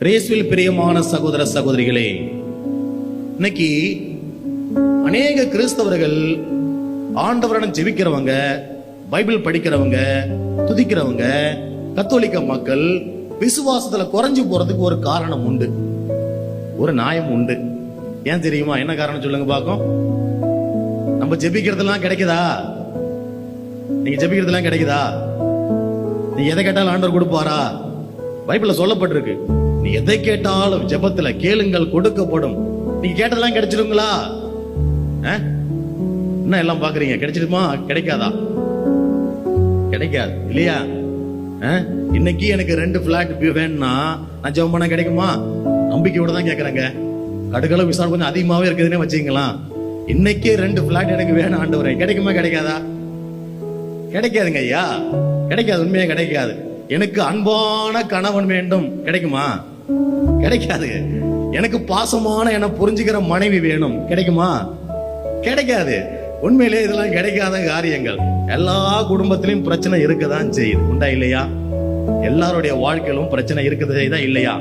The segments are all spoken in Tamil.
ரேஸ்வில் பிரியமான சகோதர சகோதரிகளே இன்னைக்கு அநேக கிறிஸ்தவர்கள் ஆண்டவரிடம் ஜெபிக்கிறவங்க பைபிள் படிக்கிறவங்க துதிக்கிறவங்க கத்தோலிக்க மக்கள் விசுவாசத்துல குறைஞ்சு போறதுக்கு ஒரு காரணம் உண்டு. ஒரு நியாயம் உண்டு. ஏன் தெரியுமா? என்ன காரணம் சொல்லுங்க பாக்கும் நம்ம ஜெபிக்கிறதெல்லாம் கிடைக்குதா? நீங்க ஜெபிக்கிறதெல்லாம் கிடைக்குதா? நீ எதை கேட்டாலும் ஆண்டவர் கொடுப்பாரா? பைபிள்ல சொல்லப்பட்டிருக்கு. நீ எதை கேட்டாலும் ஜெபத்துல கேளுங்கள் கொடுக்கப்படும். நீங்க கேட்டதெல்லாம் கிடைச்சிருங்களா? என்ன எல்லாம் பாக்குறீங்க கிடைச்சிருமா கிடைக்காதா? கிடைக்காது இல்லையா? இன்னைக்கு எனக்கு ரெண்டு பிளாட் வேணும்னா நான் ஜெபம் பண்ண கிடைக்குமா? நம்பிக்கையோட தான் கேட்கறேங்க கடுகளவு விசாரணை கொஞ்சம் அதிகமாவே இருக்குதுன்னே வச்சுக்கலாம் இன்னைக்கே ரெண்டு பிளாட் எனக்கு வேணும் ஆண்டவரே. கிடைக்குமா கிடைக்காதா? கிடைக்காதுங்க ஐயா. கிடைக்காது உண்மையா கிடைக்காது. எனக்கு அன்பான கணவன் வேண்டும். கிடைக்குமா? கிடைக்காது எனக்கு பாசமான என புரிஞ்சுக்கிற மனைவி வேணும். கிடைக்குமா? கிடைக்காது. உண்மையிலே இதெல்லாம் கிடைக்காத காரியங்கள். எல்லா குடும்பத்திலையும் பிரச்சனை இருக்கதான் செய்யுது. உண்டா இல்லையா? எல்லாருடைய வாழ்க்கையிலும் பிரச்சனை இருக்குது செய்தா இல்லையா?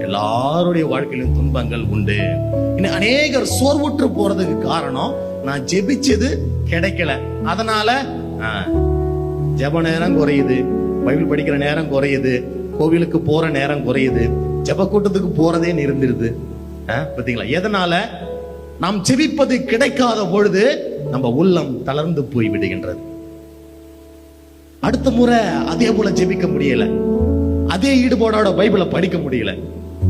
எல்லாருடைய வாழ்க்கையிலும் துன்பங்கள் உண்டு. இன்னும் அநேகர் சோர்வுற்று போறதுக்கு காரணம் நான் ஜெபிச்சது கிடைக்கல. அதனால ஆ, ஜெப நேரம் குறையுது. பைபிள் படிக்கிற நேரம் குறையுது. கோவிலுக்கு போற நேரம் குறையுது. ஜெப கூட்டத்துக்கு போறதே நிறுந்திருது பார்த்தீங்களா எதனால? நாம் ஜெபிப்பது கிடைக்காத பொழுது நம்ம உள்ளம் தளர்ந்து போய் விடுகின்றது. அடுத்த முறை அதே போல ஜெபிக்க முடியல. அதே ஈடுபாடோட பைபிளை படிக்க முடியல.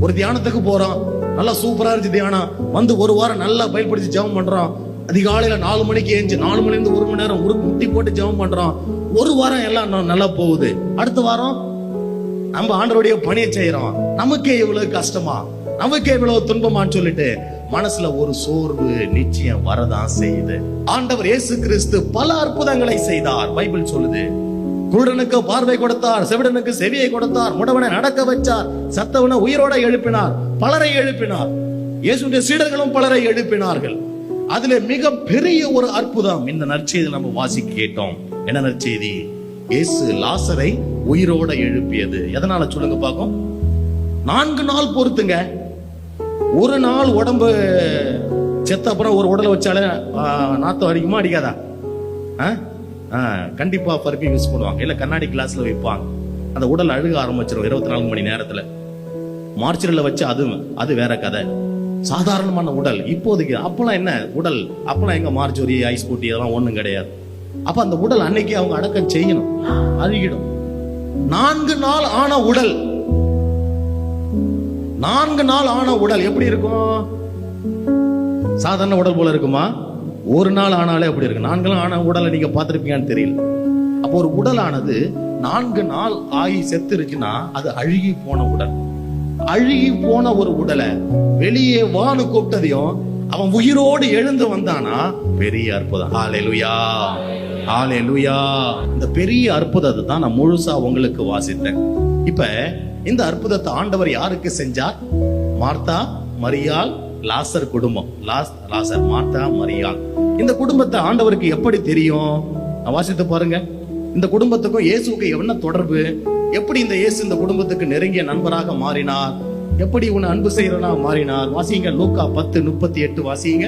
ஒரு தியானத்துக்கு போறோம். நல்லா சூப்பரா இருந்துச்சு தியானம். வந்து ஒரு வாரம் நல்லா பைபிள் படிச்சு ஜெபம் பண்றோம். அதிகாலையில நாலு மணிக்கு ஏஞ்சி நாலு மணில இருந்து ஒரு மணி நேரம் ஒரு முட்டி போட்டு ஜெபம் பண்றோம். ஒரு வாரம் எல்லாம் நல்லா போகுது. அடுத்த வாரம் நம்ம ஆண்டவருடைய பணியை செய்யறோம். நமக்கே இவ்வளவு கஷ்டமா? நமக்கே இவ்வளவு துன்பமான்னு சொல்லிட்டு மனசுல ஒரு சோர்வு நிச்சயம் வரதான் செய்யுது. ஆண்டவர் இயேசு கிறிஸ்து பல அற்புதங்களை செய்தார். பைபிள் சொல்லுது. குருடனுக்கு பார்வை கொடுத்தார் செவிடனுக்கு செவியை கொடுத்தார் முடவனை நடக்க வச்சார் சத்தவனை உயிரோட எழுப்பினார் பலரை எழுப்பினார். இயேசுடைய சீடர்களும் பலரை எழுப்பினார்கள். அதுல மிக பெரிய ஒரு அற்புதம் இந்த நற்செய்தி நம்ம வாசிக்க கேட்டோம். என்ன நற்செய்தி? இயேசு லாசரை உயிரோட எழுப்பியது. எதனால சொல்லுங்க பார்க்கும் நான்கு நாள் பொறுத்துங்க. ஒரு நாள் உடம்பு செத்த அப்புறம் ஒரு உடலை வச்சாலே நாத்தம் அடிக்குமா அடிக்காதா? ஆ? ஆ, கண்டிப்பா பருப்பி யூஸ் பண்ணுவாங்க. இல்ல கண்ணாடி கிளாஸ்ல வைப்பாங்க. அந்த உடல் அழுக ஆரம்பிச்சிடும் இருபத்தி நாலு மணி நேரத்துல. மார்ச்சரில் வச்சு அது அது வேற கதை. சாதாரணமான உடல். இப்போதைக்கு அப்பெல்லாம் என்ன உடல்? அப்பெல்லாம் எங்க மார்ச்சோரி ஐஸ் போட்டி இதெல்லாம் ஒன்றும் கிடையாது. அப்ப அந்த உடல் அன்னைக்கு அவங்க அடக்கம் செய்யணும். அழுகிடும். நான்கு நாள் ஆன உடல். நான்கு நாள் ஆன உடல் எப்படி இருக்கும்? சாதாரண உடல் போல இருக்குமா? ஒரு நாள் ஆனாலே அப்படி இருக்கு. நான்கு நாள் ஆன உடலை நீங்க பார்த்திருப்பீங்கன்னு தெரியல. அப்போ ஒரு உடலானது நான்கு நாள் ஆகி செத்துருச்சுன்னா அது அழுகி போன உடல். அழுகி போன ஒரு உடலை வெளியே வானு கூப்பிட்டதையும் அவன் உயிரோடு எழுந்து வந்தானா? பெரிய அற்புதம். ஹalleluya லூயா இந்த பெரிய அற்புதத்தை தான் நான் முழுசா உங்களுக்கு வாசித்தேன். இப்ப இந்த அற்புதத்தை ஆண்டவர் யாருக்கு செஞ்சார்? மார்த்தா மரியாள் லாசர் குடும்பம். லாஸ் லாசர் மார்த்தா மரியாள். இந்த குடும்பத்தை ஆண்டவருக்கு எப்படி தெரியும்? நான் வாசித்து பாருங்க. இந்த குடும்பத்துக்கும் இயேசுக்கு என்ன தொடர்பு? எப்படி இந்த இயேசு இந்த குடும்பத்துக்கு நெருங்கிய நண்பராக மாறினார்? எப்படி உன்னை அன்பு செய்யறனா மாறினார்? வாசிங்க லூக்கா பத்து முப்பத்தி எட்டு வாசிங்க.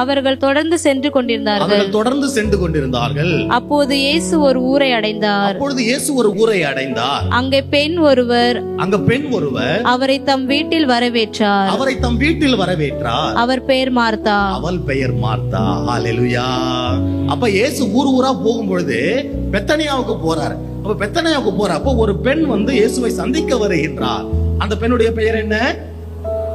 அவர்கள் தொடர்ந்து சென்று கொண்டிருந்தார்கள். அவர்கள் தொடர்ந்து சென்று கொண்டிருந்தார்கள். அப்போது இயேசு ஒரு ஊரை அடைந்தார். அப்பொழுது இயேசு ஒரு ஊரை அடைந்தார். அங்கே பெண் ஒருவர் அங்க பெண் ஒருவர் அவரை தம் வீட்டில் வரவேற்றார். அவரை தம் வீட்டில் வரவேற்றார். அவர் பெயர் மார்த்தா. அவள் பெயர் மார்த்தா. ஹalleluya. அப்ப இயேசு ஊர் ஊரா போகும்பொழுது பெத்தனியாவுக்கு போறார். அப்ப பெத்தனியாவுக்கு போறப்போ ஒரு பெண் வந்து இயேசுவை சந்திக்க வருகின்றார். அந்த பெண்ணுடைய பெயர் என்ன?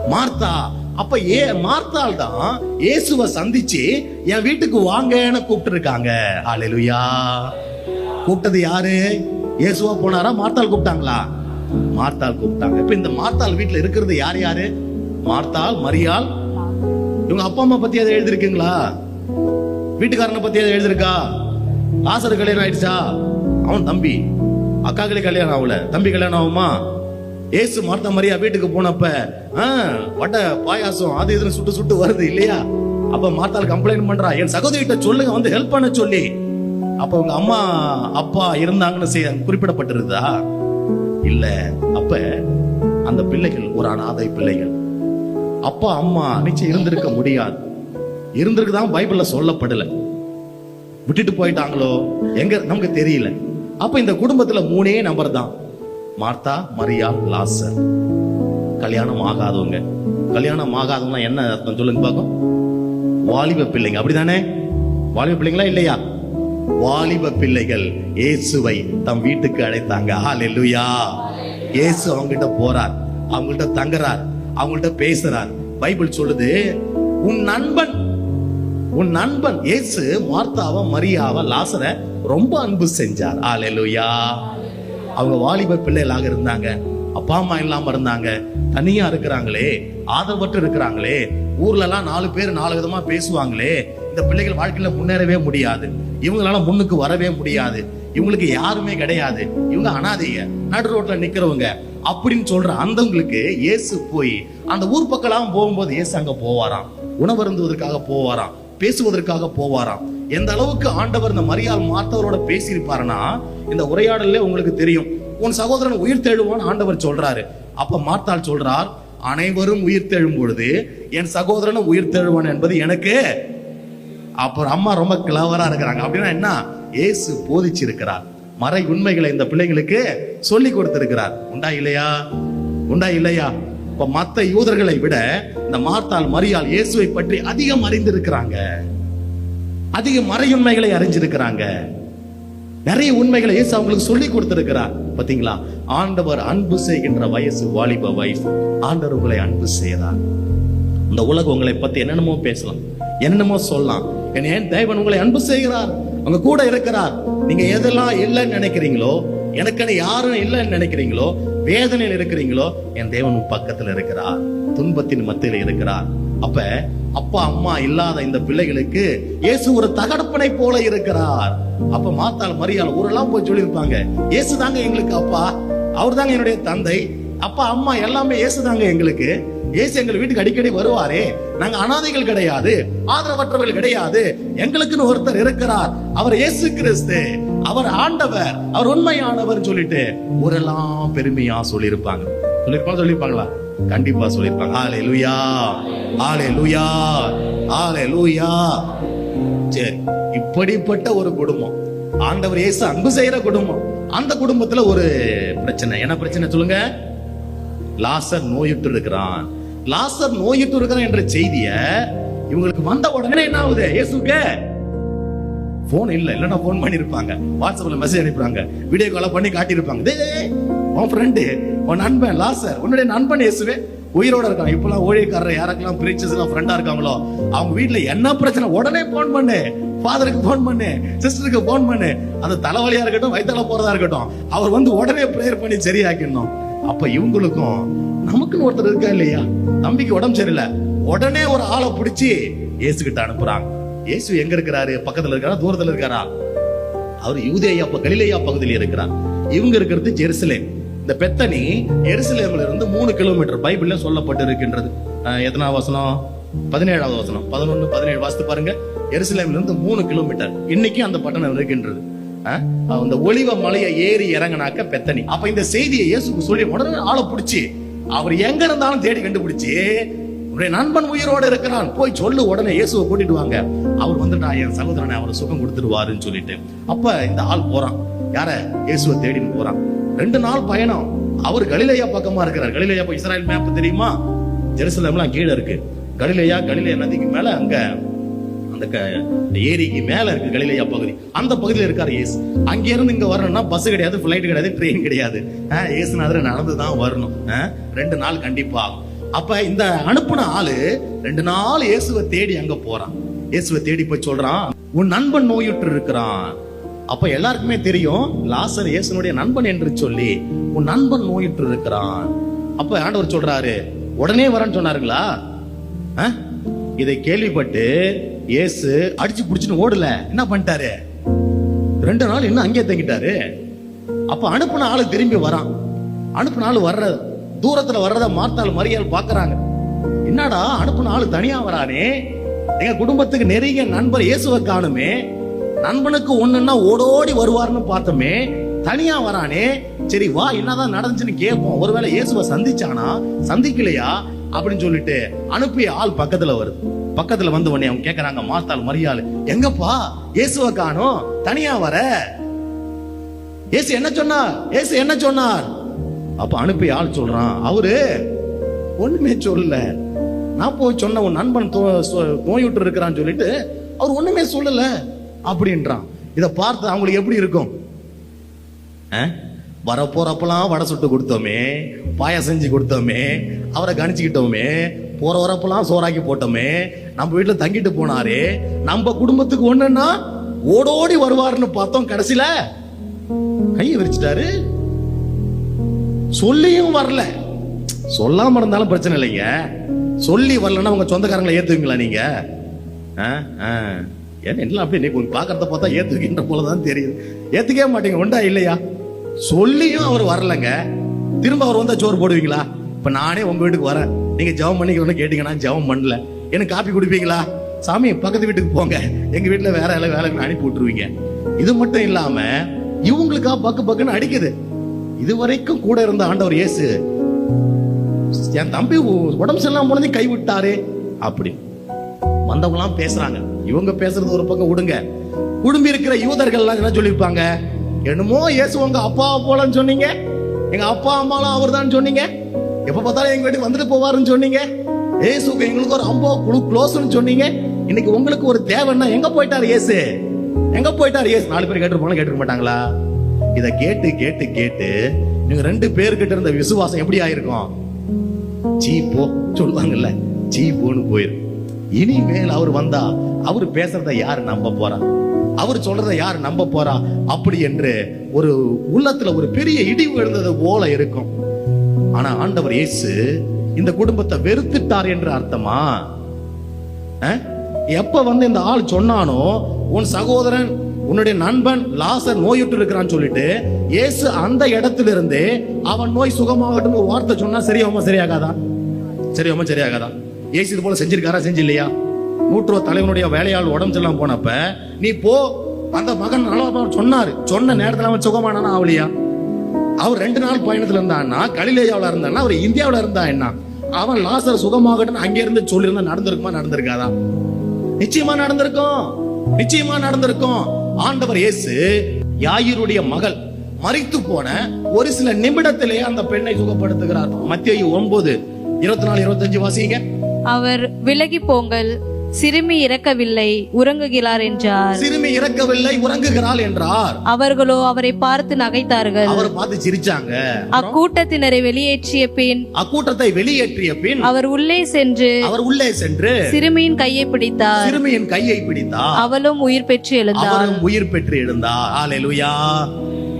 மார்த்தா. அப்ப ஏ மார்த்தாள் தான் இயேசுவை சந்திச்சு என் வீட்டுக்கு வாங்கன்னு கூப்பிட்டு இருக்காங்க ஹalleluya. கூப்பிட்டது யாரு? இயேசுவா போனாரா? மார்த்தால் கூப்பிட்டாங்களா? மார்த்தாள் கூப்பிட்டாங்க. இப்ப இந்த மார்த்தாள் வீட்டுல இருக்கிறது யார் யாரு? மார்த்தால் மரியாள். இவங்க அப்பா அம்மா பத்தி அதை எழுதிருக்கீங்களா வீட்டுக்காரனை பத்தி அதை எழுதிருக்கா ஆசர் கல்யாணம் ஆயிடுச்சா? அவன் தம்பி. அக்காக்களே கல்யாணம் ஆகல. தம்பி கல்யாணம் ஆகுமா? ஏசு மார்த்தா மரியா வீட்டுக்கு போனப்ப ஆ, வடை பாயாசம் அது இதுன்னு சுட்டு சுட்டு வருது இல்லையா? அப்ப மார்த்தால் கம்ப்ளைண்ட் பண்றா என் சகோதரிகிட்ட சொல்லுங்க வந்து ஹெல்ப் பண்ண சொல்லி. அப்ப உங்க அம்மா அப்பா இருந்தாங்கன்னு செய்ய குறிப்பிடப்பட்டிருந்தா இல்ல. அப்ப அந்த பிள்ளைகள் ஒரு அனாதை பிள்ளைகள். அப்பா அம்மா நிச்சயம் இருந்திருக்க முடியாது. இருந்திருக்கு தான் பைபிள்ல சொல்லப்படல. விட்டுட்டு போயிட்டாங்களோ? எங்க நமக்கு தெரியல. அப்ப இந்த குடும்பத்துல மூணே நம்பர் தான் மார்த்தா மரியா லாசர். கல்யாணம் ஆகாதவங்க. கல்யாணம் ஆகாதவங்க என்ன அர்த்தம் சொல்லுங்க பார்க்கும் வாலிப பிள்ளைங்க. அப்படிதானே? வாலிப பிள்ளைங்களா இல்லையா? வாலிப பிள்ளைகள் இயேசுவை தம் வீட்டுக்கு அழைத்தாங்க. ஹalleluya. இயேசு அவங்ககிட்ட போறார். அவங்கள்ட்ட தங்குறார். அவங்கள்ட்ட பேசுறார். பைபிள் சொல்லுது உன் நண்பன் உன் நண்பன் இயேசு மார்த்தாவ மரியாவ லாசர ரொம்ப அன்பு செஞ்சார். ஹalleluya. அவங்க வாலிப பிள்ளைகளாக இருந்தாங்க. அப்பா அம்மா இல்லாமல் இருந்தாங்க. தனியா இருக்கிறாங்களே ஆதரவற்று இருக்கிறாங்களே ஊர்ல எல்லாம் நாலு பேர் நாலு விதமா பேசுவாங்களே இந்த பிள்ளைகள் வாழ்க்கையில முன்னேறவே முடியாது. இவங்களால முன்னுக்கு வரவே முடியாது. இவங்களுக்கு யாருமே கிடையாது. இவங்க அனாதைய நடு ரோட்ல நிக்கிறவங்க. அப்படின்னு சொல்ற அந்தவங்களுக்கு இயேசு போய் அந்த ஊர் பக்கம்லாம் போகும்போது இயேசு அங்க போவாராம். உணவருந்துவதற்காக போவாராம். பேசுவதற்காக போவாராம். எந்த அளவுக்கு ஆண்டவர் இந்த மரியாள் மார்த்தவரோட பேசியிருப்பாருன்னா இந்த உரையாடல்ல உங்களுக்கு தெரியும். உன் சகோதரன் உயிர் தெழுவான் ஆண்டவர் சொல்றாரு. அப்ப மார்த்தாள் சொல்றார் அனைவரும் உயிர் தேழும் பொழுது என் சகோதரனும் உயிர் தேழுவான் என்பது எனக்கு அப்புறம் அம்மா ரொம்ப கிளவரா இருக்கிறாங்க. அப்படின்னா என்ன? ஏசு போதிச்சிருக்கிறார். மறை உண்மைகளை இந்த பிள்ளைங்களுக்கு சொல்லி கொடுத்திருக்கிறார். உண்டா இல்லையா? உண்டா இல்லையா? இப்ப மத்த யூதர்களை விட இந்த மார்த்தாள் மரியாள் இயேசுவை பற்றி அதிகம் அறிந்திருக்கிறாங்க. அதிக மறையுண்மைகளை அறிஞ்சிருக்கிறாங்க. நிறைய உண்மைகளை இயேசு அவங்களுக்கு சொல்லி கொடுத்திருக்கிறார். பாத்தீங்களா ஆண்டவர் அன்பு செய்கின்ற வயசு வாலிப வயசு ஆண்டவர் உங்களை அன்பு செய்கிறார். இந்த உலகம் உங்களை பத்தி என்னென்னமோ பேசலாம். என்னென்னமோ சொல்லலாம். என் ஏன் தேவன் உங்களை அன்பு செய்கிறார்? உங்க கூட இருக்கிறார். நீங்க எதெல்லாம் இல்லைன்னு நினைக்கிறீங்களோ எனக்குன்னு யாரும் இல்லைன்னு நினைக்கிறீங்களோ வேதனையில் இருக்கிறீங்களோ என் தேவன் பக்கத்தில் பக்கத்துல இருக்கிறார். துன்பத்தின் மத்தியில் இருக்கிறார். அப்ப அப்பா அம்மா இல்லாத இந்த பிள்ளைகளுக்கு இயேசு ஒரு தகடப்பனை போல இருக்கிறார். அப்ப மாத்தாள் மரியாள் ஊரெல்லாம் போய் சொல்லியிருப்பாங்க இயேசு தாங்க எங்களுக்கு அப்பா அவர் தாங்க என்னுடைய தந்தை அப்பா அம்மா எல்லாமே இயேசு தாங்க எங்களுக்கு. இயேசு எங்கள் வீட்டுக்கு அடிக்கடி வருவாரே நாங்க அனாதைகள் கிடையாது ஆதரவற்றவர்கள் கிடையாது எங்களுக்குன்னு ஒருத்தர் இருக்கிறார் அவர் இயேசு கிறிஸ்து அவர் ஆண்டவர் அவர் உண்மையானவர் சொல்லிட்டு ஊரெல்லாம் பெருமையா சொல்லியிருப்பாங்க. சொல்லியிருப்பா சொல்லியிருப்பாங்களா? கண்டிப்பா சொல்லியிருப்பாங்க. ஆலே லூயா ஆலே லூயா ஆலே லூயா சரி இப்படிப்பட்ட ஒரு குடும்பம். ஆண்டவர் இயேசு அன்பு செய்யற குடும்பம். அந்த குடும்பத்துல ஒரு பிரச்சனை. என்ன பிரச்சனை சொல்லுங்க? லாசர் நோயுற்று இருக்கிறான் லாசர் நோயுற்று இருக்கிறான் என்ற செய்திய இவங்களுக்கு வந்த உடனே என்ன ஆகுது? இயேசுக்கு போன் இல்ல. இல்லனா போன் பண்ணிருப்பாங்க வாட்ஸ்அப்ல மெசேஜ் அனுப்புறாங்க வீடியோ கால் பண்ணி காட்டியிருப்பாங்க. உன் ஃப்ரெண்டு உன் நண்பன் லாசர் உன்னுடைய நண்பன் இயேசுவே உயிரோட இருக்கான் இப்பெல்லாம் ஊழியக்காரர் யாருக்கெல்லாம் பிரீச்சர்ஸ் எல்லாம் ஃப்ரெண்டா இருக்காங்களோ அவங்க வீட்டுல என்ன பிரச்சனை? உடனே போன் பண்ணு. ஃபாதருக்கு போன் பண்ணு. சிஸ்டருக்கு போன் பண்ணு. அந்த தலைவலியா இருக்கட்டும் வயிற்றால போறதா இருக்கட்டும். அவர் வந்து உடனே ப்ரேயர் பண்ணி சரியாக்கிடணும். அப்ப இவங்களுக்கும் நமக்குன்னு ஒருத்தர் இருக்கா இல்லையா? தம்பிக்கு உடம்பு சரியில்லை. உடனே ஒரு ஆளை பிடிச்சி இயேசுகிட்ட அனுப்புறாங்க. இயேசு எங்க இருக்கிறாரு? பக்கத்துல இருக்காரா? தூரத்துல இருக்காரா? அவர் யூதேயா கலிலேயா பகுதியில் இருக்கிறார். இவங்க இருக்கிறது ஜெருசலேம். இந்த பெத்தனி எருசலேமில் இருந்து மூணு கிலோமீட்டர் பைபிள்ல சொல்லப்பட்டு இருக்கின்றது அஹ், எத்தனாவது வசனம்? பதினேழாவது வசனம். பதினொன்னு பதினேழு. வாசித்து பாருங்க. எருசலேம்ல இருந்து மூணு கிலோமீட்டர். இன்னைக்கு அந்த பட்டணம் இருக்கின்றது. அந்த ஒளிவ மலையை ஏறி இறங்கினாக்க பெத்தனி. அப்ப இந்த செய்தியை இயேசுக்கு சொல்லி உடனே ஆளை பிடிச்சி அவர் எங்க இருந்தாலும் தேடி கண்டுபிடிச்சி உடைய நண்பன் உயிரோடு இருக்கிறான். போய் சொல்லு உடனே இயேசுவை கூட்டிட்டு வாங்க. அவர் வந்துட்டா என் சகோதரனை அவரை சுகம் கொடுத்துருவாருன்னு சொல்லிட்டு. அப்ப இந்த ஆள் போறான். யார? இயேசுவை தேடின்னு போறான். ரெண்டு நாள் பயணம். அவர் கலிலையா பக்கமா இருக்கிறார். கலிலையா இப்போ இஸ்ராயல் மேப் தெரியுமா? ஜெருசலம்லாம் கீழே இருக்கு. கலிலையா கலிலேயா நதிக்கு மேல அங்க அந்த க- இந்த ஏரிக்கு மேல இருக்கு கலிலையா பகுதி. அந்த பகுதியில் இருக்காரு இயேசு. அங்க இருந்து இங்க வரணும்னா பஸ் கிடையாது ஃபிளைட் கிடையாது ட்ரெயின் கிடையாது. ஏசு இயேசுநாதர் நடந்து தான் வரணும். ரெண்டு நாள் கண்டிப்பா ஆகும். அப்ப இந்த அனுப்புன ஆளு ரெண்டு நாள் இயேசுவை தேடி அங்க போறான். இயேசுவை தேடி போய் சொல்றான் உன் நண்பன் நோயுற்று இருக்கிறான். அப்ப எல்லாருக்குமே தெரியும் லாசர் இயேசுனுடைய நண்பன் என்று சொல்லி உன் நண்பன் நோயிட்டு இருக்கிறான் அப்ப ஆண்டவர் சொல்றாரு உடனே வரேன்னு சொன்னாருங்களா? ஆ? இதை கேள்விப்பட்டு இயேசு அடிச்சு புடிச்சுன்னு ஓடல. என்ன பண்ணிட்டாரு? ரெண்டு நாள் இன்னும் அங்கே தங்கிட்டாரு. அப்ப அனுப்புன ஆளு திரும்பி வரான். அனுப்புன ஆளு வர்ற தூரத்துல வர்றத மார்த்தாள் மரியாள் பாக்குறாங்க. என்னடா அனுப்புன ஆளு தனியா வரானே? எங்க குடும்பத்துக்கு நெருங்கிய நண்பர் இயேசுவை காணுமே. நண்பனுக்கு ஒண்ணுன்னா ஓடோடி வருவார்னு பார்த்தோமே தனியா வரானே சரி வா என்னதான் நடந்துச்சுன்னு கேட்போம். ஒருவேளை இயேசுவை சந்திச்சானா சந்திக்கலையா அப்படின்னு சொல்லிட்டு அனுப்பிய ஆள் பக்கத்துல வருது. பக்கத்துல வந்து உடனே அவங்க கேக்குறாங்க மாத்தாள் மரியாள் எங்கப்பா? இயேசுவை காணும் தனியா வர. இயேசு என்ன சொன்னார்? இயேசு என்ன சொன்னார்? அப்ப அனுப்பி ஆள் சொல்றான் அவரு ஒண்ணுமே சொல்லல. நான் போய் சொன்ன உன் நண்பன் தோ- சொ- நோயுற்று இருக்கிறான்னு சொல்லிட்டு அவர் ஒண்ணுமே சொல்லல. அப்படின்றான். இதை பார்த்து அவங்களுக்கு எப்படி இருக்கும்? வரப்போறப்பெல்லாம் வடை சுட்டு கொடுத்தோமே பாயா செஞ்சு கொடுத்தோமே அவரை கணிச்சுக்கிட்டோமே போற வரப்பெல்லாம் சோறாக்கி போட்டோமே நம்ம வீட்டில் தங்கிட்டு போனாரு நம்ம குடும்பத்துக்கு ஒண்ணுன்னா ஓடோடி வருவாருன்னு பார்த்தோம் கடைசியில. கையை விரிச்சிட்டாரு. சொல்லியும் வரல. சொல்லாம இருந்தாலும் பிரச்சனை இல்லைங்க. சொல்லி வரலன்னா உங்க சொந்தக்காரங்களை ஏத்துவீங்களா நீங்க? ஆ, ஆ. ஏன் எல்லாம் அப்படியே நீ கொஞ்சம் பார்க்கறத பார்த்தா ஏத்துக்கின்ற போலதான் தெரியுது. ஏத்துக்கவே மாட்டீங்க. உண்டா இல்லையா? சொல்லியும் அவர் வரலங்க. திரும்ப அவர் வந்தா சோறு போடுவீங்களா? இப்ப நானே உங்க வீட்டுக்கு வரேன். நீங்க ஜெபம் பண்ணிக்கணும்னு கேட்டீங்கன்னா ஜெபம் பண்ணல. எனக்கு காப்பி குடிப்பீங்களா? சாமி பக்கத்து வீட்டுக்கு போங்க. எங்க வீட்டுல வேற வேலை வேலைக்கு அனுப்பி விட்டுருவீங்க. இது மட்டும் இல்லாம இவங்களுக்கா பக்கு பக்குன்னு அடிக்குது. இது வரைக்கும் கூட இருந்த ஆண்டவர் இயேசு என் தம்பி உடம்பு சரியில்லாம போனதை கைவிட்டாரு அப்படி. வந்தவங்களாம் பேசுறாங்க. இவங்க பேசுறது ஒரு பக்கம் விடுங்க. குடும்பி இருக்கிற யூதர்கள் எல்லாம் என்ன சொல்லியிருப்பாங்க? என்னமோ இயேசு உங்க அப்பா போலன்னு சொன்னீங்க. எங்க அப்பா அம்மாலாம் அவர் சொன்னீங்க. எப்ப பார்த்தாலும் எங்க வீட்டுக்கு வந்துட்டு போவாருன்னு சொன்னீங்க. ஏசுக்கு எங்களுக்கு ஒரு அம்போ குழு க்ளோஸ்னு சொன்னீங்க. இன்னைக்கு உங்களுக்கு ஒரு தேவைன்னா எங்க போயிட்டாரு இயேசு? எங்க போயிட்டாரு இயேசு? நாலு பேர் கேட்டிருப்பாங்க கேட்டிருக்க மாட்டாங்களா? இத கேட்டு கேட்டு கேட்டு நீங்க ரெண்டு பேர்கிட்ட இருந்த விசுவாசம் எப்படி ஆயிருக்கும்? ஜீ போ சொல்லுவாங்கல்ல ஜீ போன்னு போயிரு இனிமேல் அவர் வந்தா அவர் பேசுறத யாரு நம்ப போறா? அவர் சொல்றத யார் நம்ப போறா? அப்படி என்று ஒரு உள்ளத்துல ஒரு பெரிய இடிவு எழுந்தது போல இருக்கும். ஆனா ஆண்டவர் இயேசு இந்த குடும்பத்தை வெறுத்துட்டார் என்று அர்த்தமா? எப்ப வந்து இந்த ஆள் சொன்னானோ உன் சகோதரன் உன்னுடைய நண்பன் லாசர் நோயுற்று இருக்கிறான்னு சொல்லிட்டு இயேசு அந்த இடத்துல இருந்தே அவன் நோய் சுகமாகட்டும் வார்த்தை சொன்னா சரியாகுமா சரியாகாதா? சரியாகுமா சரியாகாதா? இயேசு இது போல செஞ்சிருக்காரா செஞ்சு இல்லையா தலைவனுடைய வேலையாள் உடம்பு செல்லாம் போனப்ப நீ போ. அந்த மகன் நல்லா சொன்னாரு. சொன்ன நேரத்துல அவன் சுகமானானா ஆவலியா? அவர் ரெண்டு நாள் பயணத்துல இருந்தான்னா கலிலேயாவில் இருந்தான்னா அவர் இந்தியாவில் இருந்தா என்ன? அவன் லாசர் சுகமாகட்டும் அங்கிருந்து சொல்லியிருந்தா நடந்திருக்குமா நடந்திருக்காதா? நிச்சயமா நடந்திருக்கும். நிச்சயமா நடந்திருக்கும். ஆண்டவர் இயேசு யாயிருடைய மகள் மறித்து போன ஒரு சில நிமிடத்திலேயே அந்த பெண்ணை சுகப்படுத்துகிறார். மத்திய ஒன்பது இருபத்தி நாலு இருபத்தஞ்சு வாசிங்க. அவர் விலகி போங்கள். சிறுமி இறக்கவில்லை உறங்குகிறார் என்றார். சிறுமி இறக்கவில்லை உறங்குகிறாள் என்றார். அவர்களோ அவரை பார்த்து நகைத்தார்கள். அவர் பார்த்து சிரிச்சாங்க. அக்கூட்டத்தினரை வெளியேற்றிய பின் அக்கூட்டத்தை வெளியேற்றிய பின் அவர் உள்ளே சென்று அவர் உள்ளே சென்று சிறுமியின் கையை பிடித்தார். சிறுமியின் கையை பிடித்தார். அவளும் உயிர் பெற்று எழுந்தார் அவரும் உயிர் பெற்று எழுந்தார். ஹalleluya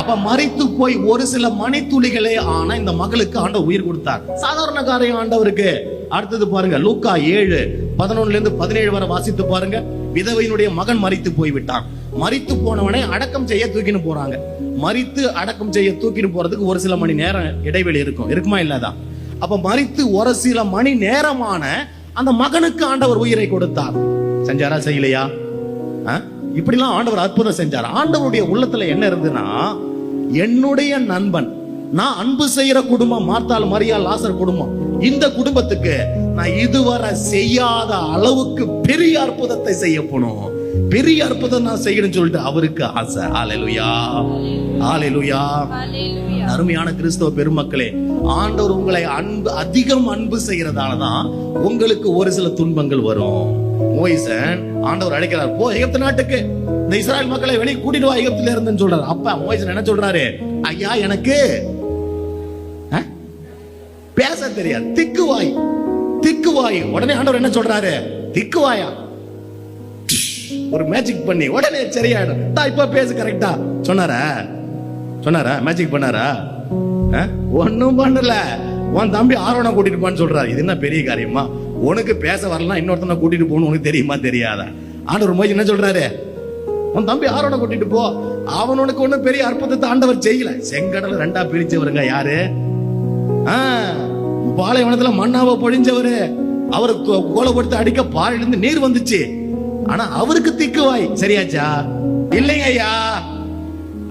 அப்ப மறித்து போய் ஒரு சில மணித்துளிகளே ஆன இந்த மகளுக்கு ஆண்டவர் உயிர் கொடுத்தார். சாதாரண காரியம் ஆண்டவருக்கு. அடுத்தது பாருங்க லூக்கா ஏழு பதினொன்னுல இருந்து பதினேழு வரை வாசித்து பாருங்க. விதவையினுடைய மகன் மறித்து போய்விட்டான். மறித்து போனவனை அடக்கம் செய்ய தூக்கின்னு போறாங்க. மறித்து அடக்கம் செய்ய தூக்கின்னு போறதுக்கு ஒரு சில மணி நேரம் இடைவெளி இருக்கும். இருக்குமா இல்லாதா அப்ப மறித்து ஒரு சில மணி நேரமான அந்த மகனுக்கு ஆண்டவர் உயிரை கொடுத்தார். செஞ்சாரா செய்யலையா? ஆ? இப்படிலாம் ஆண்டவர் அற்புதம் செஞ்சார். ஆண்டவருடைய உள்ளத்துல என்ன இருந்துன்னா என்னுடைய நண்பன் நான் அன்பு செய்யற குடும்பம் மார்த்தால் மரியா லாசர் குடும்பம். இந்த குடும்பத்துக்கு நான் இதுவரை செய்யாத அளவுக்கு பெரிய அற்புதத்தை செய்ய போனோம். பெரிய அற்புதம் நான் செய்யணும்னு சொல்லிட்டு அவருக்கு ஆசை. ஆலைலுயா ஆலைலுயா அருமையான கிறிஸ்தவ பெருமக்களே ஆண்டவர் உங்களை அன்பு அதிகம் அன்பு செய்யறதால தான் உங்களுக்கு ஒரு சில துன்பங்கள் வரும். மோயிசன் ஆண்டவர் அழைக்கிறார் போ எகிப்து நாட்டுக்கு. இந்த இஸ்ராயல் மக்களை வெளியே கூட்டிட்டு வா எகிப்துல இருந்துன்னு சொல்றாரு. அப்ப மோயிசன் என்ன சொல்றாரு? ஐயா எனக்கு பேச தெரியாது. திக்குவாய். திக்குவாய். உடனே ஆண்டவர் என்ன சொல்றாரு? திக்குவாயா? ஒரு மேஜிக் பண்ணி உடனே சரியாயிடும் தா இப்ப பேசு கரெக்டா சொன்னாரா? சொன்னாரா? மேஜிக் பண்ணாரா? ஒன்னும் பண்ணல. உன் தம்பி ஆரோனா கூட்டிட்டு போன்னு சொல்றாரு. இது என்ன பெரிய காரியமா? உனக்கு பேச வரலாம் இன்னொருத்தனை கூட்டிட்டு போகணும் உனக்கு தெரியுமா தெரியாதா? ஆண்டவர் மோஜி என்ன சொல்றாரு? உன் தம்பி ஆரோட கூட்டிட்டு போ. அவன் உனக்கு ஒண்ணும் பெரிய அற்புதத்தை ஆண்டவர் செய்யல. செங்கடல ரெண்டா பிரிச்சவருங்க யாரு? ஆஹ் பாலைவனத்துல மண்ணாவை பொழிஞ்சவரு. அவரை கோலப்படுத்த அடிக்க பாறையிலிருந்து நீர் வந்துச்சு. ஆனா அவருக்கு திக்குவாய். சரியாச்சா? இல்லைங்க ஐயா.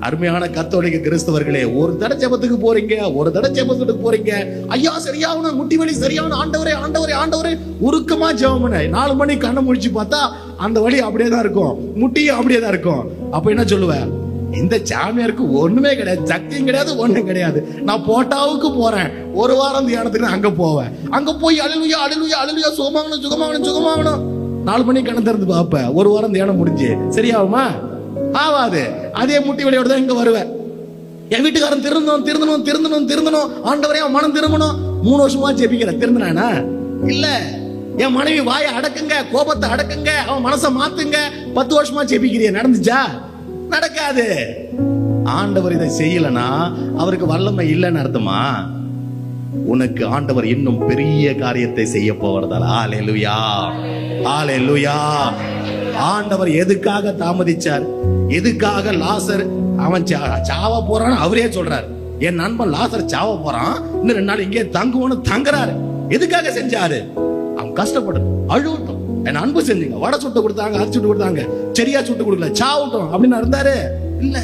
அருமையான கத்தோலிக்க கிறிஸ்தவர்களே ஒரு தடை ஜபத்துக்கு போறீங்க ஒரு தடை ஜபத்துக்கு போறீங்க. ஐயா சரியாகணும். முட்டி வலி சரியான ஆண்டவரே ஆண்டவரே ஆண்டவரே. உருக்கமா ஜெபம் பண்ண. நாலு மணி கண்ணை முடிச்சு பார்த்தா அந்த வலி அப்படியே தான் இருக்கும். முட்டியும் அப்படியே தான் இருக்கும். அப்ப என்ன சொல்லுவேன் இந்த சாமியாருக்கு ஒண்ணுமே கிடையாது. சக்தியும் கிடையாது ஒண்ணும் கிடையாது. நான் போட்டாவுக்கு போறேன். ஒரு வாரம் தியானத்துக்கு அங்க போவேன். அங்க போய் அழுலுயா அழுலுயா அழுலுயா சுகமாகணும் சுகமாகணும் சுகமாகணும். நாலு மணி கண்ணை திறந்து பார்ப்பேன் ஒரு வாரம் தியானம் முடிஞ்சு. சரியாகுமா? ஆவாது அதே முட்டி வழியோட தான் இங்க வருவேன். என் வீட்டுக்காரன் திருந்தணும் திருந்தணும் திருந்தணும் திருந்தணும். ஆண்டவரே அவன் மனம் திரும்பணும். மூணு வருஷமா ஜெபிக்கிறேன். திருந்தினானா? இல்ல. என் மனைவி வாயை அடக்குங்க கோபத்தை அடக்குங்க அவன் மனசை மாத்துங்க. பத்து வருஷமா ஜெபிக்கிறிய. நடந்துச்சா? நடக்காது. ஆண்டவர் இதை செய்யலனா அவருக்கு வல்லமை இல்லைன்னு அர்த்தமா? உனக்கு ஆண்டவர் இன்னும் பெரிய காரியத்தை செய்ய போவதால் ஆலேலுயா ஆலேலுயா ஆண்டவர் எதுக்காக தாமதிச்சார்? எதுக்காக லாசர் அவன் சாவ போறான்னு அவரே சொல்றார். என் நண்பன் லாசர் சாவ போறான் இன்னும் ரெண்டு நாள் இங்கே தங்குவோன்னு தங்குறாரு. எதுக்காக செஞ்சாரு? அவன் கஷ்டப்பட்டு அழுவட்டும் என்ன அன்பு செஞ்சீங்க. வடை சுட்டு கொடுத்தாங்க அரிசி சுட்டு கொடுத்தாங்க. சரியா சுட்டு கொடுக்கல. சாவட்டும் அப்படின்னு இருந்தாரு. இல்ல.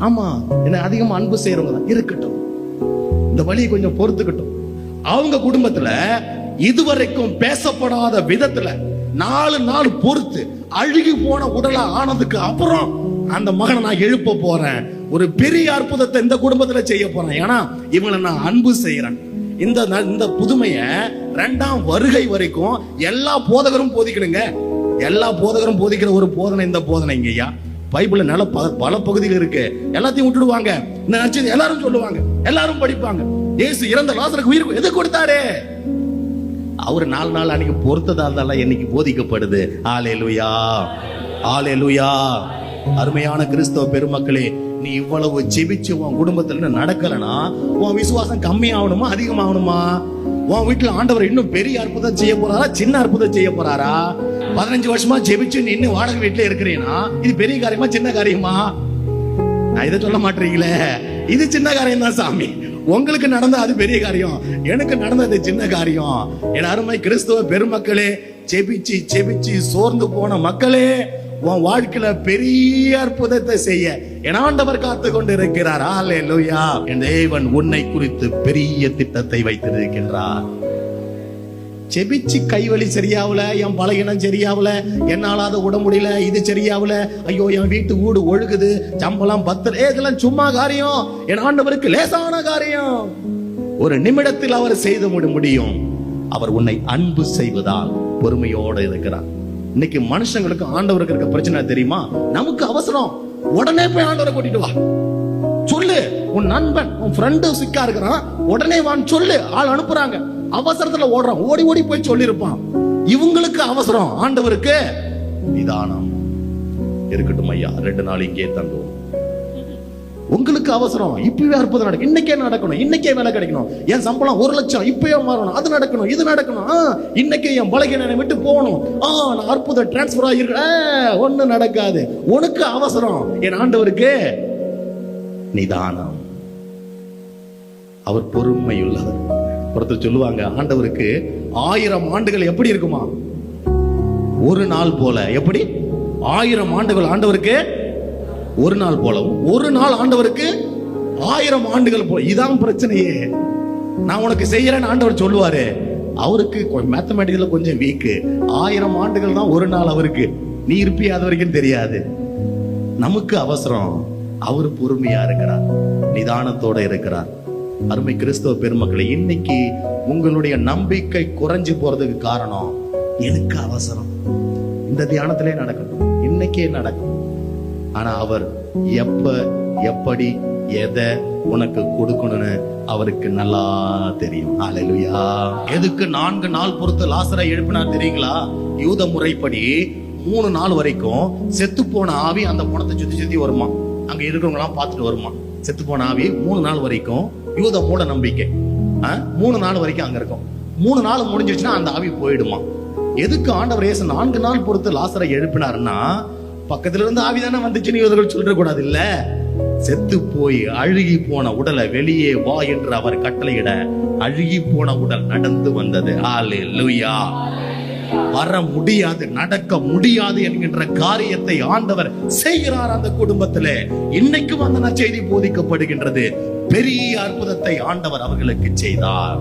ஆமா. என்ன அதிகமா அன்பு செய்யறவங்க தான். இருக்கட்டும். இந்த வழியை கொஞ்சம் பொறுத்துக்கட்டும். அவங்க குடும்பத்துல இதுவரைக்கும் பேசப்படாத விதத்துல நாலு நாள் பொறுத்து அழுகி போன உடலா ஆனதுக்கு அப்புறம் அந்த மகனை நான் எழுப்ப போறேன். ஒரு பெரிய அற்புதத்தை இந்த குடும்பத்துல செய்ய போறேன். ஏன்னா இவங்களை நான் அன்பு செய்யறேன் இந்த இந்த புதுமையை ரெண்டாம் வருகை வரைக்கும் எல்லா போதகரும் போதிக்கணுங்க. எல்லா போதகரும் போதிக்கிற ஒரு போதனை இந்த போதனைங்க ஐயா. பைபிள் நல்ல பல பகுதியில் இருக்கு. எல்லாத்தையும் விட்டுடுவாங்க. இந்த நற்செய்தி எல்லாரும் சொல்லுவாங்க. எல்லாரும் படிப்பாங்க. ஏசு இறந்த லாசருக்கு உயிர் எது கொடுத்தாரு? அவர் நாலு நாள் அன்னைக்கு பொறுத்ததா இருந்தாலும் இன்னைக்கு போதிக்கப்படுது. ஆலே லுயா ஆலே லுயா அருமையான கிறிஸ்தவ பெருமக்களே நீ இவ்வளவு ஜெபிச்சு உன் குடும்பத்துல நடக்கலனா உன் விசுவாசம் கம்மியாகணுமா அதிகமாகணுமா? உன் வீட்டுல ஆண்டவர் இன்னும் பெரிய அற்புதம் செய்ய போறாரா சின்ன அற்புதம் செய்ய போறாரா? பதினஞ்சு வருஷமா ஜெபிச்சு நீ இன்னும் வாடகை வீட்டுல இருக்கிறீனா? இது பெரிய காரியமா சின்ன காரியமா? நான் இதை சொல்ல மாட்டீங்களே. இது சின்ன காரியம் தான் சாமி. உங்களுக்கு நடந்த அது பெரிய காரியம். எனக்கு நடந்தது சின்ன காரியம். என் அருமை கிறிஸ்துவ பெருமக்களே செபிச்சு செபிச்சு சோர்ந்து போன மக்களே உன் வாழ்க்கையில பெரிய அற்புதத்தை செய்ய என் ஆண்டவர் காத்து கொண்டு இருக்கிறார் லோயா என் தேவன் உன்னை குறித்து பெரிய திட்டத்தை வைத்திருக்கின்றார். செபிச்சு கைவலி சரியாவல என் பலகினம் சரியாவல என்னாலாத உட முடியல இது சரியாவல ஐயோ என் வீட்டு ஊடு ஒழுகுது சம்பளம் பத்து இதெல்லாம் சும்மா காரியம். என் ஆண்டவருக்கு லேசான காரியம். ஒரு நிமிடத்தில் அவர் செய்து முடியும். அவர் உன்னை அன்பு செய்வதால் பொறுமையோடு இருக்கிறார். இன்னைக்கு மனுஷங்களுக்கு ஆண்டவருக்கு இருக்க பிரச்சனை தெரியுமா? நமக்கு அவசரம். உடனே போய் ஆண்டவரை கூட்டிட்டு வா. சொல்லு. உன் நண்பன் உன் ஃப்ரெண்டு சிக்கா இருக்கிறான். உடனே வான்னு சொல்லு. ஆள் அனுப்புறாங்க. அவசரத்துல ஓடுறான். ஓடி ஓடி போய் சொல்லியிருப்பான். இவங்களுக்கு அவசரம். ஆண்டவருக்கு நிதானம். இருக்கட்டும் ஐயா. ரெண்டு நாள் இங்கே தங்குவோம். உங்களுக்கு அவசரம். இப்பவே அற்புதம் நடக்கும். இன்னைக்கே நடக்கணும். இன்னைக்கே வேலை கிடைக்கணும். என் சம்பளம் ஒரு லட்சம். இப்பயே மாறணும். அது நடக்கணும். இது நடக்கணும். ஆ, இன்னைக்கே என் பலகீனனை விட்டு போகணும். ஆ நான் அற்புதம் டிரான்ஸ்பர் ஆகிருக்க ஒண்ணு நடக்காது. உனக்கு அவசரம். என் ஆண்டவருக்கு நிதானம். அவர் பொறுமையுள்ளவர். ஒருத்தர் சொல்லுவாங்க ஆண்டவருக்கு ஆயிரம் ஆண்டுகள் எப்படி இருக்குமா? ஒரு நாள் போல. எப்படி? ஆயிரம் ஆண்டுகள் ஆண்டவருக்கு ஒரு நாள் போலவும் ஒரு நாள் ஆண்டவருக்கு ஆயிரம் ஆண்டுகள் போல. இதான் பிரச்சனையே. நான் உனக்கு செய்யறேன்னு ஆண்டவர் சொல்லுவாரு. அவருக்கு மேத்தமேட்டிக்கல கொஞ்சம் வீக்கு ஆயிரம் ஆண்டுகள் தான் ஒரு நாள் அவருக்கு. நீ இருப்பியா அது வரைக்கும் தெரியாது. நமக்கு அவசரம். அவர் பொறுமையா இருக்கிறார். நிதானத்தோட இருக்கிறார். அருமை கிறிஸ்தவ பெருமக்களை இன்னைக்கு உங்களுடைய நம்பிக்கை குறைஞ்சு போறதுக்கு காரணம் எனக்கு அவசரம். இந்த தியானத்திலே நடக்கணும் இன்னைக்கே நடக்கும். ஆனா அவர் எப்ப எப்படி எதை உனக்கு கொடுக்கணும்னு அவருக்கு நல்லா தெரியும். ஹalleluya எதுக்கு நான்கு நாள் பொறுத்து லாசரை எழுப்பினா தெரியுங்களா? யூத முறைப்படி மூணு நாள் வரைக்கும் செத்து போன ஆவி அந்த பணத்தை சுத்தி சுத்தி வருமா? அங்க இருக்கிறவங்க எல்லாம் பார்த்துட்டு வருமா? செத்து போன ஆவி மூணு நாள் வரைக்கும் யூத மூட நம்பிக்கை. ஆ? மூணு நாள் வரைக்கும் அங்க இருக்கும். மூணு நாள் முடிஞ்சிருச்சுன்னா அந்த ஆவி போயிடுமா? எதுக்கு ஆண்டவர் ஏசு நான்கு நாள் பொறுத்து லாசரை எழுப்பினாருன்னா பக்கத்துல இருந்து ஆவிதானே வந்துச்சுன்னு இவர்கள் சொல்ற கூடாது இல்ல செத்து போய் அழுகி போன உடலை வெளியே வா என்று அவர் கட்டளையிட அழுகி போன உடல் நடந்து வந்தது. ஆலே லூயா வர முடியாது நடக்க முடியாது என்கின்ற காரியத்தை ஆண்டவர் செய்கிறார் அந்த குடும்பத்திலே. இன்னைக்கும் அந்த நற்செய்தி போதிக்கப்படுகின்றது. பெரிய அற்புதத்தை ஆண்டவர் அவர்களுக்கு செய்தார்.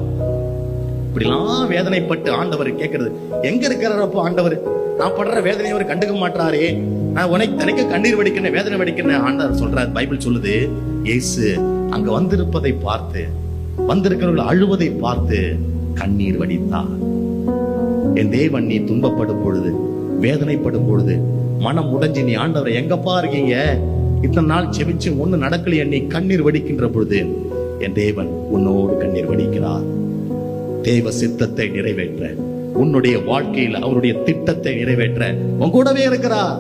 இப்படிலாம் வேதனைப்பட்டு ஆண்டவர் கேட்கிறது. எங்க இருக்கிறப்போ ஆண்டவர்? நான் படுற வேதனையை அவர் கண்டுக்க மாட்டாரே. நான் உனக்கு தனக்கு கண்ணீர் வடிக்கிறேன் வேதனை வடிக்கிறேன் ஆண்டவர் சொல்றார் பைபிள் சொல்லுது இயேசு அங்க வந்திருப்பதை பார்த்து வந்திருக்கிறவர்கள் அழுவதை பார்த்து கண்ணீர் வடித்தார். என் தேவன் நீ துன்பப்படும் பொழுது வேதனைப்படும் பொழுது மனம் உடைஞ்சு நீ ஆண்டவரை எங்கப்பா இருக்கீங்க? இத்தனை நாள் செபிச்சு ஒண்ணு நடக்கலையே நீ கண்ணீர் வடிக்கின்ற பொழுது என் தேவன் உன்னோடு கண்ணீர் வடிக்கிறார். தேவ சித்தத்தை நிறைவேற்ற உன்னுடைய வாழ்க்கையில் அவருடைய திட்டத்தை நிறைவேற்ற உன் கூடவே இருக்கிறார்.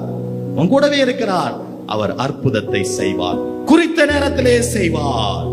உன் கூடவே இருக்கிறார். அவர் அற்புதத்தை செய்வார். குறித்த நேரத்திலே செய்வார்.